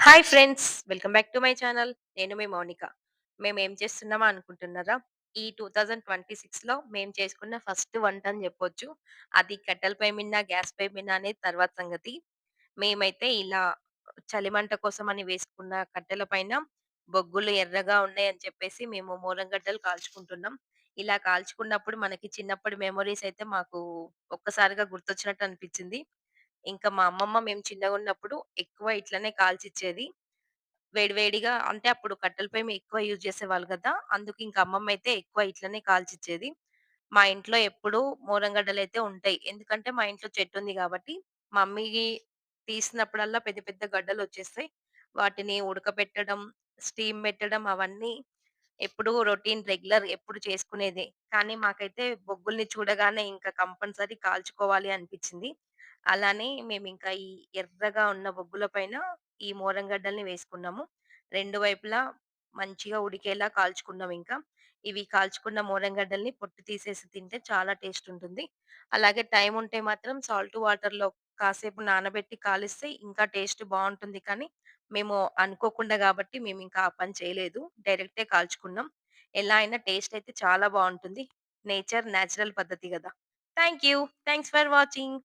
Hi friends! Welcome back to my channel. నేను మీ మౌనిక. ఏం చేస్తున్నామా అనుకుంటున్నారా? ఈ 2026లో మేము చేసుకున్న ఫస్ట్ వంట అని చెప్పొచ్చు అది కట్టెల పై మిన్న గ్యాస్ పై మీదనా అనేది తర్వాత సంగతి. మేమైతే ఇలా చలిమంట అని వేసుకున్న కట్టెల పైన బొగ్గులు ఎర్రగా ఉన్నాయి అని చెప్పేసి మేము మూలంగడ్డలు కాల్చుకుంటున్నాం. ఇలా కాల్చుకున్నప్పుడు మనకి చిన్నప్పటి మెమొరీస్ అయితే మాకు ఒక్కసారిగా గుర్తొచ్చినట్టు అనిపించింది ఇంకా మా అమ్మమ్మ మేము చిన్నగున్నప్పుడు ఎక్కువ ఇట్లనే కాల్చిచ్చేది. వేడివేడిగా అంటే అప్పుడు కట్టెల పొయ్యి ఎక్కువ యూజ్ చేసేవాళ్ళు కదా అందుకు ఇంక అమ్మమ్మయితే ఎక్కువ ఇట్లనే కాల్చిచ్చేది. మా ఇంట్లో ఎప్పుడూ అయితే ఉంటాయి. ఎందుకంటే మా ఇంట్లో చెట్టుంది గాబట్టి, మమ్మీ తీసినప్పుడల్లా పెద్ద పెద్ద గడ్డలొచ్చేస్తాయి. వాటిని ఉడకబెట్టడం, స్టీమ్ పెట్టడం అవన్నీ ఎప్పుడూ రొటీన్ రెగ్యులర్ ఎప్పుడు చేసుకునేదే. కానీ మాకైతే బొగ్గుల్ని చూడగానే ఇంకా కంపల్సరీ కాల్చుకోవాలి అనిపిచ్చింది. అలానే మేము ఇంకా ఈ ఎర్రగా ఉన్న బొగ్గుల పైన ఈ మోరంగడ్డల్ని వేసుకున్నాము. రెండు వైపులా మంచిగా ఉడికేలా కాల్చుకున్నాం ఇంకా ఇవి కాల్చుకున్న మోరంగడ్డల్ని పొట్టు తీసేసి తింటే చాలా టేస్ట్ ఉంటుంది. అలాగే టైం ఉంటే మాత్రం సాల్ట్ వాటర్‌లో కాసేపు నానబెట్టి కాలిస్తే ఇంకా టేస్ట్ బాగుంటుంది కానీ మేము అనుకోకుండా కాబట్టి మేము ఇంకా ఆ పని చేయలేదు. డైరెక్టే కాల్చుకున్నాం. ఎలా అయినా టేస్ట్ అయితే చాలా బాగుంటుంది నేచర్, నేచురల్ పద్ధతి కదా thank you. Thanks for watching.